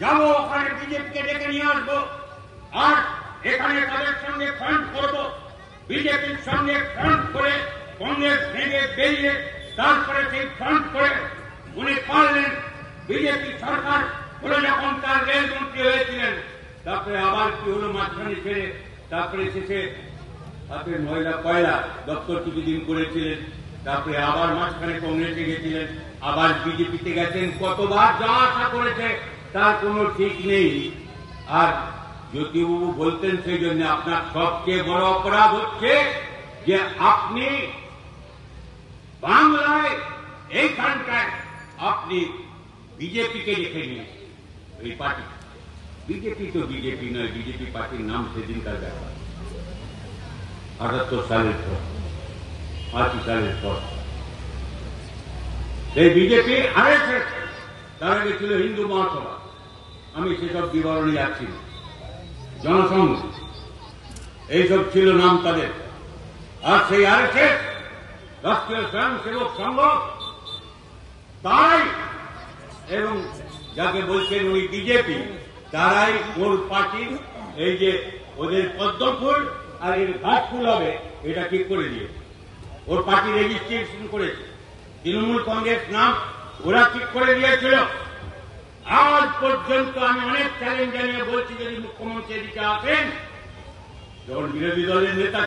যাব ওখানে বিজেপিকে ডেকে নিয়ে আসব। আর এখানে তাদের সঙ্গে ফ্রন্ট করব। বিজেপির সঙ্গে ফ্রন্ট করে, কংগ্রেস ভেঙে বেরিয়ে তারপরে সেই ফ্রন্ট করে উনি পারলেন। বিজেপি সরকার করে যখন তার রেলমন্ত্রী হয়েছিলেন, তারপরে আবার কি হলো মাঝখানে ছেড়ে, তারপরে শেষে হাতে ময়লা কয়লা দপ্তর কিছুদিন করেছিলেন, তারপরে আবার মাঝখানে কংগ্রেসে গেছিলেন, আবার বিজেপিতে গেছেন কতবার, যা আশা করেছে তার কোনো ঠিক নেই আর জ্যোতিবাবু বলতেন সেই জন্য আপনার সবচেয়ে বড় অপরাধ হচ্ছে যে আপনি বাংলায় এইখানটায় আপনি বিজেপিকে রেখে নিয়েছেন এই পার্টি। বিজেপি তো বিজেপি নয়, বিজেপি পার্টির নাম সেদিনকার ব্যাপার। আটাত্তর সালের পর, আশি সালের পর। এই বিজেপি আরএসএস তার আগে ছিল হিন্দু মহাসভা। আমি সেসব বিবরণে যাচ্ছি না। জনসংঘ। এইসব ছিল নাম তাদের। আর সেই আরএসএস রাষ্ট্রীয় স্বয়ংসেবক সংঘ, তাই এবং যাকে বলছেন ওই বিজেপি, তারাই ওর পার্টির এই যে ওদের পদ্মফুল আর এর ঘাস ফুল হবে, এটা ঠিক করে দিয়ে ওর পার্টি রেজিস্ট্রেশন করেছে। তৃণমূল কংগ্রেস নাম ওরা ঠিক করে দিয়েছিল। আজ পর্যন্ত আমি অনেক চ্যালেঞ্জ জানিয়ে বলছি, যদি মুখ্যমন্ত্রী এদিকে আসেন, যখন বিরোধী দলের নেতা